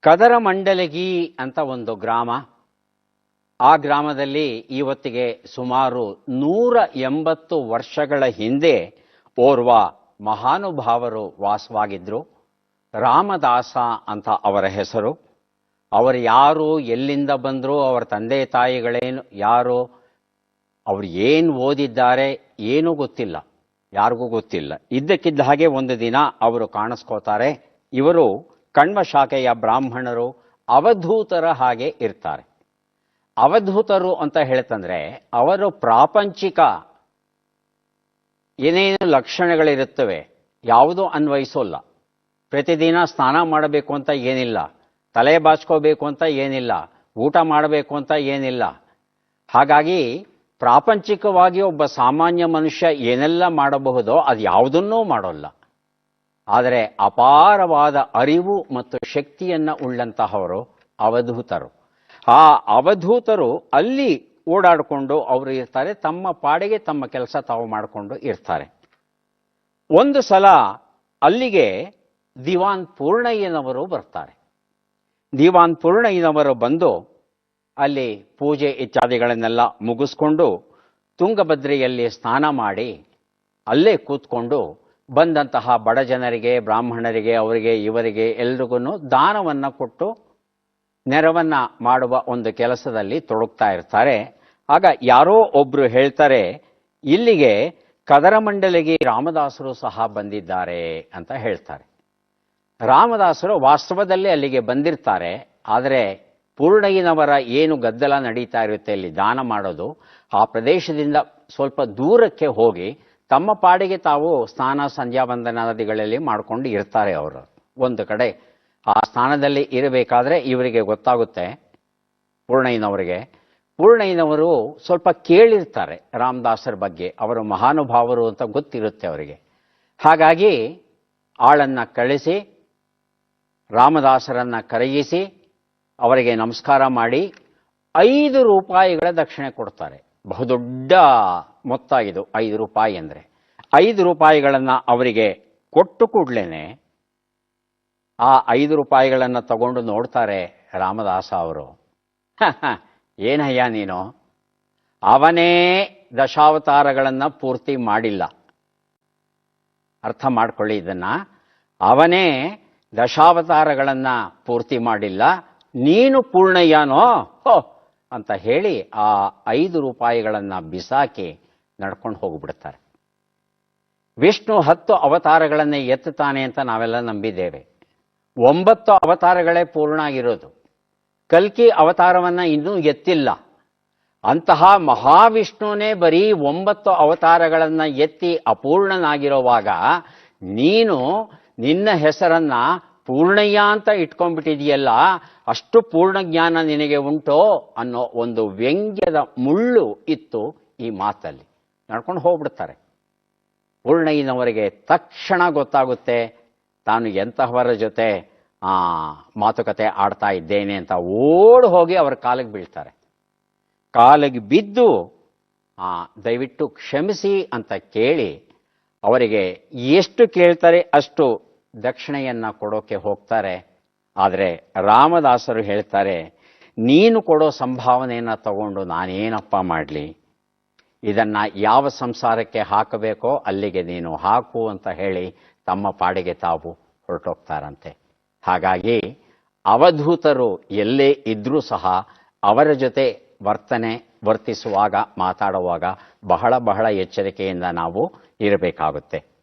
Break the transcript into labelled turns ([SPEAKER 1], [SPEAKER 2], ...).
[SPEAKER 1] ಕದರಮಂಡಲಗಿ ಅಂತ ಒಂದು ಗ್ರಾಮ. ಆ ಗ್ರಾಮದಲ್ಲಿ ಇವತ್ತಿಗೆ ಸುಮಾರು ನೂರ ಎಂಬತ್ತು ವರ್ಷಗಳ ಹಿಂದೆ ಓರ್ವ ಮಹಾನುಭಾವರು ವಾಸವಾಗಿದ್ದರು ರಾಮದಾಸ ಅಂತ ಅವರ ಹೆಸರು. ಅವರು ಯಾರು, ಎಲ್ಲಿಂದ ಬಂದರು, ಅವರ ತಂದೆ ತಾಯಿಗಳೇನು, ಯಾರು, ಅವರು ಏನು ಓದಿದ್ದಾರೆ, ಏನೂ ಗೊತ್ತಿಲ್ಲ. ಯಾರಿಗೂ ಗೊತ್ತಿಲ್ಲ. ಇದ್ದಕ್ಕಿದ್ದ ಹಾಗೆ ಒಂದು ದಿನ ಅವರು ಕಾಣಿಸ್ಕೋತಾರೆ. ಇವರು ಕಣ್ವ ಶಾಖೆಯ ಬ್ರಾಹ್ಮಣರು ಅವಧೂತರ ಹಾಗೆ ಇರ್ತಾರೆ. ಅವಧೂತರು ಅಂತ ಹೇಳ್ತಂದ್ರೆ ಅವರು ಪ್ರಾಪಂಚಿಕ ಏನೇನು ಲಕ್ಷಣಗಳಿರುತ್ತವೆ ಯಾವುದೂ ಅನ್ವಯಿಸೋಲ್ಲ. ಪ್ರತಿದಿನ ಸ್ನಾನ ಮಾಡಬೇಕು ಅಂತ ಏನಿಲ್ಲ, ತಲೆ ಬಾಚ್ಕೋಬೇಕು ಅಂತ ಏನಿಲ್ಲ, ಊಟ ಮಾಡಬೇಕು ಅಂತ ಏನಿಲ್ಲ. ಹಾಗಾಗಿ ಪ್ರಾಪಂಚಿಕವಾಗಿ ಒಬ್ಬ ಸಾಮಾನ್ಯ ಮನುಷ್ಯ ಏನೆಲ್ಲ ಮಾಡಬಹುದೋ ಅದು ಯಾವುದನ್ನೂ ಮಾಡೋಲ್ಲ. ಆದರೆ ಅಪಾರವಾದ ಅರಿವು ಮತ್ತು ಶಕ್ತಿಯನ್ನು ಉಳ್ಳಂತಹವರು ಅವಧೂತರು. ಆ ಅವಧೂತರು ಅಲ್ಲಿ ಓಡಾಡಿಕೊಂಡು ಅವರು ಇರ್ತಾರೆ, ತಮ್ಮ ಪಾಡಿಗೆ ತಮ್ಮ ಕೆಲಸ ತಾವು ಮಾಡಿಕೊಂಡು ಇರ್ತಾರೆ. ಒಂದು ಸಲ ಅಲ್ಲಿಗೆ ದಿವಾನ್ ಪೂರ್ಣಯ್ಯನವರು ಬರ್ತಾರೆ. ದಿವಾನ್ ಪೂರ್ಣಯ್ಯನವರು ಬಂದು ಅಲ್ಲಿ ಪೂಜೆ ಇತ್ಯಾದಿಗಳನ್ನೆಲ್ಲ ಮುಗಿಸ್ಕೊಂಡು ತುಂಗಭದ್ರೆಯಲ್ಲಿ ಸ್ನಾನ ಮಾಡಿ ಅಲ್ಲೇ ಕೂತ್ಕೊಂಡು ಬಂದಂತಹ ಬಡ ಜನರಿಗೆ, ಬ್ರಾಹ್ಮಣರಿಗೆ, ಅವರಿಗೆ, ಇವರಿಗೆ ಎಲ್ರಿಗೂ ದಾನವನ್ನು ಕೊಟ್ಟು ನೆರವನ್ನು ಮಾಡುವ ಒಂದು ಕೆಲಸದಲ್ಲಿ ತೊಡಗ್ತಾ ಇರ್ತಾರೆ. ಆಗ ಯಾರೋ ಒಬ್ರು ಹೇಳ್ತಾರೆ, ಇಲ್ಲಿಗೆ ಕದರಮಂಡಲಿಗೆ ರಾಮದಾಸರು ಸಹ ಬಂದಿದ್ದಾರೆ ಅಂತ ಹೇಳ್ತಾರೆ. ರಾಮದಾಸರು ವಾಸ್ತವದಲ್ಲಿ ಅಲ್ಲಿಗೆ ಬಂದಿರ್ತಾರೆ. ಆದರೆ ಪೂರ್ಣಯ್ಯನವರ ಏನು ಗದ್ದಲ ನಡೀತಾ ಇರುತ್ತೆ ಇಲ್ಲಿ ದಾನ ಮಾಡೋದು, ಆ ಪ್ರದೇಶದಿಂದ ಸ್ವಲ್ಪ ದೂರಕ್ಕೆ ಹೋಗಿ ತಮ್ಮ ಪಾಡಿಗೆ ತಾವು ಸ್ನಾನ, ಸಂಧ್ಯಾ ವಂದನಾದಿಗಳಲ್ಲಿ ಮಾಡ್ಕೊಂಡು ಇರ್ತಾರೆ ಅವರು. ಒಂದು ಕಡೆ ಆ ಸ್ಥಾನದಲ್ಲಿ ಇರಬೇಕಾದ್ರೆ ಇವರಿಗೆ ಗೊತ್ತಾಗುತ್ತೆ, ಪೂರ್ಣಯ್ಯನವರಿಗೆ. ಪೂರ್ಣಯ್ಯನವರು ಸ್ವಲ್ಪ ಕೇಳಿರ್ತಾರೆ ರಾಮದಾಸರ ಬಗ್ಗೆ, ಅವರು ಮಹಾನುಭಾವರು ಅಂತ ಗೊತ್ತಿರುತ್ತೆ ಅವರಿಗೆ. ಹಾಗಾಗಿ ಆಳನ್ನು ಕಳಿಸಿ, ರಾಮದಾಸರನ್ನು ಕರಗಿಸಿ ಅವರಿಗೆ ನಮಸ್ಕಾರ ಮಾಡಿ, ಐದು ರೂಪಾಯಿಗಳ ದಕ್ಷಿಣೆ ಕೊಡ್ತಾರೆ. ಬಹುದೊಡ್ಡ ಮೊತ್ತ ಇದು ಐದು ರೂಪಾಯಿ ಅಂದರೆ. ಐದು ರೂಪಾಯಿಗಳನ್ನು ಅವರಿಗೆ ಕೊಟ್ಟು ಕೂಡ್ಲೇನೆ ಆ ಐದು ರೂಪಾಯಿಗಳನ್ನು ತಗೊಂಡು ನೋಡ್ತಾರೆ ರಾಮದಾಸ ಅವರು. ಏನಯ್ಯ ನೀನು? ಅವನೇ ದಶಾವತಾರಗಳನ್ನು ಪೂರ್ತಿ ಮಾಡಿಲ್ಲ. ಅರ್ಥ ಮಾಡ್ಕೊಳ್ಳಿ ಇದನ್ನು. ಅವನೇ ದಶಾವತಾರಗಳನ್ನು ಪೂರ್ತಿ ಮಾಡಿಲ್ಲ. ನೀನು ಪೂರ್ಣಯ್ಯನೋ? ಹೋ ಅಂತ ಹೇಳಿ ಆ ಐದು ರೂಪಾಯಿಗಳನ್ನು ಬಿಸಾಕಿ ನಡ್ಕೊಂಡು ಹೋಗ್ಬಿಡ್ತಾರೆ. ವಿಷ್ಣು ಹತ್ತು ಅವತಾರಗಳನ್ನೇ ಎತ್ತುತ್ತಾನೆ ಅಂತ ನಾವೆಲ್ಲ ನಂಬಿದ್ದೇವೆ. ಒಂಬತ್ತು ಅವತಾರಗಳೇ ಪೂರ್ಣ ಆಗಿರೋದು. ಕಲ್ಕಿ ಅವತಾರವನ್ನು ಇನ್ನೂ ಎತ್ತಿಲ್ಲ. ಅಂತಹ ಮಹಾವಿಷ್ಣುನೇ ಬರೀ ಒಂಬತ್ತು ಅವತಾರಗಳನ್ನು ಎತ್ತಿ ಅಪೂರ್ಣನಾಗಿರುವಾಗ ನೀನು ನಿನ್ನ ಹೆಸರನ್ನ ಪೂರ್ಣಯ್ಯ ಅಂತ ಇಟ್ಕೊಂಡ್ಬಿಟ್ಟಿದೆಯಲ್ಲ, ಅಷ್ಟು ಪೂರ್ಣ ಜ್ಞಾನ ನಿನಗೆ ಉಂಟೋ ಅನ್ನೋ ಒಂದು ವ್ಯಂಗ್ಯದ ಮುಳ್ಳು ಇತ್ತು ಈ ಮಾತಲ್ಲಿ. ನಡ್ಕೊಂಡು ಹೋಗ್ಬಿಡ್ತಾರೆ. ಪೂರ್ಣಯ್ಯನವರಿಗೆ ತಕ್ಷಣ ಗೊತ್ತಾಗುತ್ತೆ, ತಾನು ಎಂತಹವರ ಜೊತೆ ಆ ಮಾತುಕತೆ ಆಡ್ತಾ ಇದ್ದೇನೆ ಅಂತ ಓಡ್ ಹೋಗಿ ಅವರ ಕಾಲಿಗೆ ಬೀಳ್ತಾರೆ. ಕಾಲಿಗೆ ಬಿದ್ದು ಆ ದಯವಿಟ್ಟು ಕ್ಷಮಿಸಿ ಅಂತ ಕೇಳಿ ಅವರಿಗೆ ಎಷ್ಟು ಕೇಳ್ತಾರೆ ಅಷ್ಟು ದಕ್ಷಿಣೆಯನ್ನ ಕೊಡೋಕೆ ಹೋಗ್ತಾರೆ. ಆದರೆ ರಾಮದಾಸರು ಹೇಳ್ತಾರೆ, ನೀನು ಕೊಡೋ ಸಂಭಾವನೆಯನ್ನು ತಗೊಂಡು ನಾನೇನಪ್ಪ ಮಾಡಲಿ? ಇದನ್ನ ಯಾವ ಸಂಸಾರಕ್ಕೆ ಹಾಕಬೇಕೋ ಅಲ್ಲಿಗೆ ನೀನು ಹಾಕು ಅಂತ ಹೇಳಿ ತಮ್ಮ ಪಾಡಿಗೆ ತಾವು ಹೊರಟೋಗ್ತಾರಂತೆ. ಹಾಗಾಗಿ ಅವಧೂತರು ಎಲ್ಲೇ ಇದ್ದರೂ ಸಹ ಅವರ ಜೊತೆ ವರ್ತನೆ ವರ್ತಿಸುವಾಗ, ಮಾತಾಡುವಾಗ ಬಹಳ ಬಹಳ ಎಚ್ಚರಿಕೆಯಿಂದ ನಾವು ಇರಬೇಕಾಗುತ್ತೆ.